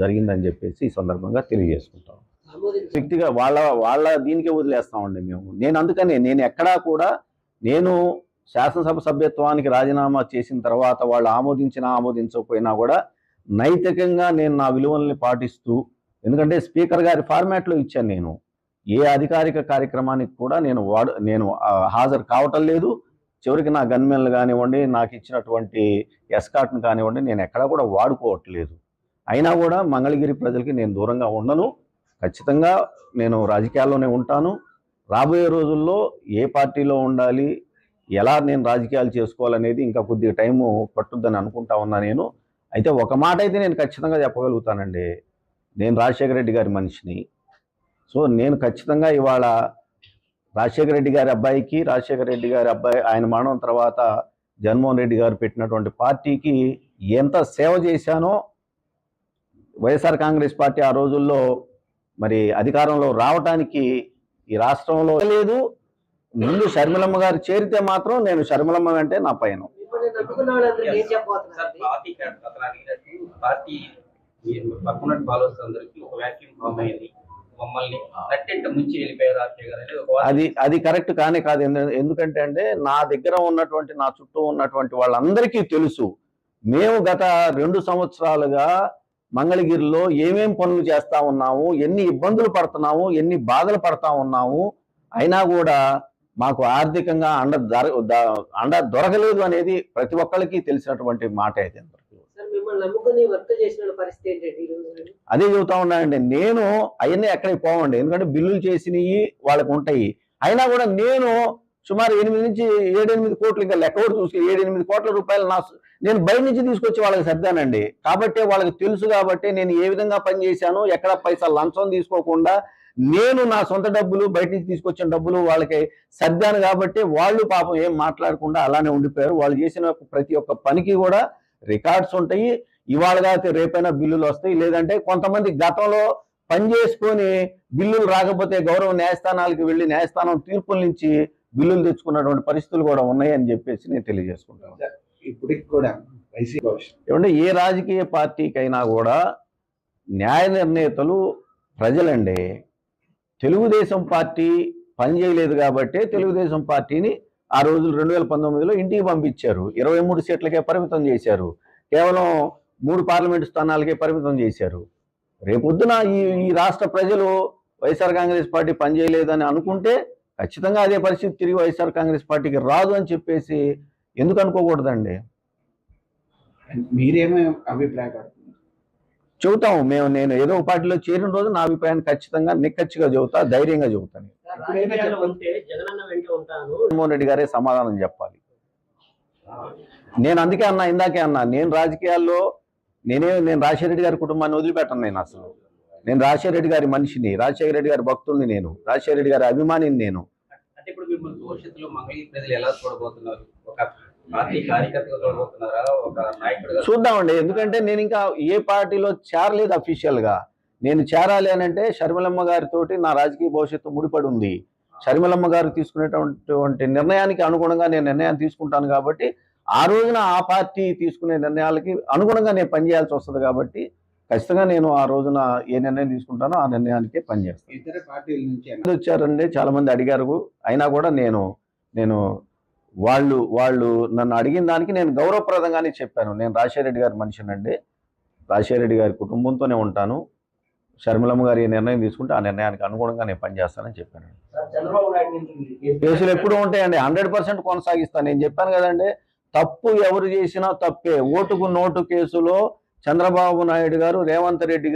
జరిగిందని చెప్పేసి ఈ సందర్భంగా తెలియజేసుకుంటాం. వ్యక్తిగా వాళ్ళ వాళ్ళ దీనికే వదిలేస్తామండి మేము. నేను అందుకనే నేను ఎక్కడా కూడా నేను శాసనసభ సభ్యత్వానికి రాజీనామా చేసిన తర్వాత వాళ్ళు ఆమోదించినా ఆమోదించకపోయినా కూడా నైతికంగా నేను నా విలువల్ని పాటిస్తూ ఎందుకంటే స్పీకర్ గారి ఫార్మాట్లో ఇచ్చాను నేను. ఏ అధికారిక కార్యక్రమానికి కూడా నేను వాడు నేను హాజరు కావటం లేదు. చివరికి నా గన్మెన్లు కానివ్వండి నాకు ఇచ్చినటువంటి ఎస్కాట్ను కానివ్వండి నేను ఎక్కడా కూడా వాడుకోవట్లేదు. అయినా కూడా మంగళగిరి ప్రజలకి నేను దూరంగా ఉండను. ఖచ్చితంగా నేను రాజకీయాల్లోనే ఉంటాను. రాబోయే రోజుల్లో ఏ పార్టీలో ఉండాలి ఎలా నేను రాజకీయాలు చేసుకోవాలనేది ఇంకా కొద్దిగా టైము పట్టుద్దని అనుకుంటా ఉన్నా నేను. అయితే ఒక మాట అయితే నేను ఖచ్చితంగా చెప్పగలుగుతానండి. నేను రాజశేఖర రెడ్డి గారి మనిషిని. సో నేను ఖచ్చితంగా ఇవాళ రాజశేఖర రెడ్డి గారి అబ్బాయికి రాజశేఖర రెడ్డి గారి అబ్బాయి ఆయన మరణం తర్వాత జగన్మోహన్ రెడ్డి గారు పెట్టినటువంటి పార్టీకి ఎంత సేవ చేశానో వైఎస్ఆర్ కాంగ్రెస్ పార్టీ ఆ రోజుల్లో మరి అధికారంలో రావటానికి ఈ రాష్ట్రంలో లేదు. ముందు శర్మిలమ్మ గారు చేరితే మాత్రం నేను శర్మిలమ్మ వెంటే నా పైన. అది అది కరెక్ట్ కానే కాదు. ఎందుకంటే అంటే నా దగ్గర ఉన్నటువంటి నా చుట్టూ ఉన్నటువంటి వాళ్ళందరికీ తెలుసు. మేము గత రెండు సంవత్సరాలుగా మంగళగిరిలో ఏమేం పనులు చేస్తా ఉన్నాము ఎన్ని ఇబ్బందులు పడుతున్నాము ఎన్ని బాధలు పడతా ఉన్నాము అయినా కూడా మాకు ఆర్థికంగా అండ దొర అండ దొరకలేదు అనేది ప్రతి ఒక్కరికి తెలిసినటువంటి మాట అయితే అదే చెబుతా ఉన్నానండి. నేను అవన్నీ ఎక్కడికి పోవండి. ఎందుకంటే బిల్లులు చేసినవి వాళ్ళకు ఉంటాయి. అయినా కూడా నేను సుమారు ఎనిమిది నుంచి ఏడెనిమిది కోట్లు ఇంకా లెక్క కూడా చూసి ఏడెనిమిది కోట్ల రూపాయలు నా నేను బయట నుంచి తీసుకొచ్చి వాళ్ళకి సర్దానండి. కాబట్టి వాళ్ళకి తెలుసు కాబట్టి నేను ఏ విధంగా పనిచేశాను ఎక్కడ పైసా లంచం తీసుకోకుండా నేను నా సొంత డబ్బులు బయట నుంచి తీసుకొచ్చిన డబ్బులు వాళ్ళకి సర్దాను కాబట్టి వాళ్ళు పాపం ఏం మాట్లాడకుండా అలానే ఉండిపోయారు. వాళ్ళు చేసిన ప్రతి ఒక్క పనికి కూడా రికార్డ్స్ ఉంటాయి. ఇవాళ కాకపోతే రేపైనా బిల్లులు వస్తాయి. లేదంటే కొంతమంది గతంలో పని చేసుకొని బిల్లులు రాకపోతే గౌరవ న్యాయస్థానాలకు వెళ్ళి న్యాయస్థానం తీర్పుల నుంచి బిల్లులు తెచ్చుకున్నటువంటి పరిస్థితులు కూడా ఉన్నాయని చెప్పేసి నేను తెలియజేసుకుంటాను. ఇప్పటికి కూడా ఏమంటే ఏ రాజకీయ పార్టీకైనా కూడా న్యాయ నిర్ణేతలు ప్రజలండి. తెలుగుదేశం పార్టీ పనిచేయలేదు కాబట్టి తెలుగుదేశం పార్టీని ఆ రోజులు రెండు వేల పంతొమ్మిదిలో ఇంటికి పంపించారు. ఇరవై మూడు సీట్లకే పరిమితం చేశారు. కేవలం మూడు పార్లమెంటు స్థానాలకే పరిమితం చేశారు. రేపొద్దున ఈ ఈ రాష్ట్ర ప్రజలు వైఎస్ఆర్ కాంగ్రెస్ పార్టీ పనిచేయలేదని అనుకుంటే ఖచ్చితంగా అదే పరిస్థితి తిరిగి వైఎస్ఆర్ కాంగ్రెస్ పార్టీకి రాదు అని చెప్పేసి ఎందుకు అనుకోకూడదండి? మీరేమో అభిప్రాయపడుతున్నారు? చెబుతాము. మేము నేను ఏదో ఒక పార్టీలో చేరిన రోజు నా అభిప్రాయాన్ని ఖచ్చితంగా నిక్కచ్చిగా చెబుతా ధైర్యంగా చెబుతాను జగన్మోహన్ రెడ్డి గారే సమాధానం చెప్పాలి. నేను అందుకే అన్నా ఇందాకే అన్నా నేను రాజకీయాల్లో నేనే నేను రాజశేఖర రెడ్డి గారి కుటుంబాన్ని వదిలిపెట్టను నేను అసలు. నేను రాజశేఖర రెడ్డి గారి మనిషిని రాజశేఖర రెడ్డి గారి భక్తుల్ని నేను రాజశేఖర రెడ్డి గారి అభిమానిని నేను. చూద్దామండి. ఎందుకంటే నేను ఇంకా ఏ పార్టీలో చేరలేదు అఫీషియల్గా నేను చేరాలి అని అంటే షర్మిలమ్మ గారితోటి నా రాజకీయ భవిష్యత్తు ముడిపడి ఉంది షర్మిలమ్మ గారు తీసుకునేటువంటి నిర్ణయానికి అనుగుణంగా నేను నిర్ణయాన్ని తీసుకుంటాను కాబట్టి ఆ రోజున ఆ పార్టీ తీసుకునే నిర్ణయాలకి అనుగుణంగా నేను పనిచేయాల్సి వస్తుంది కాబట్టి ఖచ్చితంగా నేను ఆ రోజున ఏ నిర్ణయం తీసుకుంటానో ఆ నిర్ణయానికే పనిచేస్తాను ఇతర పార్టీల నుంచి మంది వచ్చారండి చాలా మంది అడిగారు. అయినా కూడా నేను నేను వాళ్ళు వాళ్ళు నన్ను అడిగిన దానికి నేను గౌరవప్రదంగానే చెప్పాను. నేను రాజశేఖర రెడ్డి గారి మనిషినండి. రాజశేఖర రెడ్డి గారి కుటుంబంతోనే ఉంటాను. షర్మిలమ్మ గారు ఏ నిర్ణయం తీసుకుంటే ఆ నిర్ణయానికి అనుగుణంగా నేను పనిచేస్తానని చెప్పాను. చంద్రబాబు నాయుడు నుంచి కేసులు ఎప్పుడు ఉంటాయండి? హండ్రెడ్ పర్సెంట్ కొనసాగిస్తాను. నేను చెప్పాను కదండి తప్పు ఎవరు చేసినా తప్పే. ఓటుకు నోటు కేసులో చంద్రబాబు నాయుడు గారు రేవంత్ రెడ్డి